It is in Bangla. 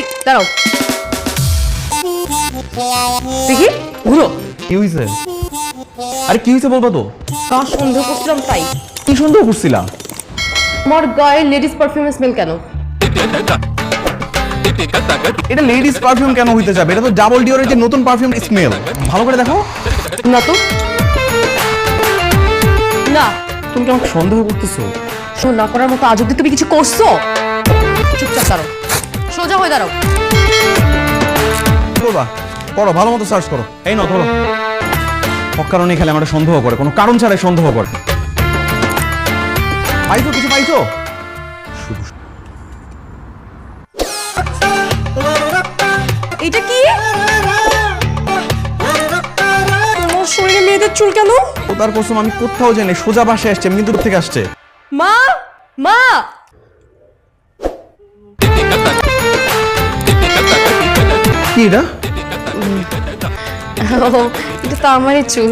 এই দাঁড়াও। দেখি ঘুরো। কি হয়েছে আরে কি হয়েছে বলবা তো? কার সন্দেহ করছিলাম তাই? কি সন্দেহ করছিলাম তোমার গায়ে লেডিস পারফিউমের স্মেল কেন? এটা লেডিস পারফিউম কেন হইতে যাবে? এটা তো ডাবল ডিওরের যে নতুন পারফিউম স্মেল ভালো করে দেখো না তো। না। তুমি কি আমাকে সন্দেহ করতেছো? শোন না করার মতো আজ অব্দি তুমি কিছু করছ? চুপচাপ দাঁড়াও। সোজা হয়ে দাঁড়াও। করবা করো ভালো মতো সার্চ করো। এই নাও ধরো। অকারণে খেলে আমার সন্দেহ করে কোনো কারণ ছাড়াই সন্দেহ করে। পাইছো কিছু পাইছো? এটা কি? তোমার শরীরে মেয়েদের চুল কেন? ও তার কসম আমি কোথাও জানি সোজা বাসে আসছে আমি কিন্তু দূর থেকে আসছে। মা মা! কি এটা ও, এটা তো আমারই চুল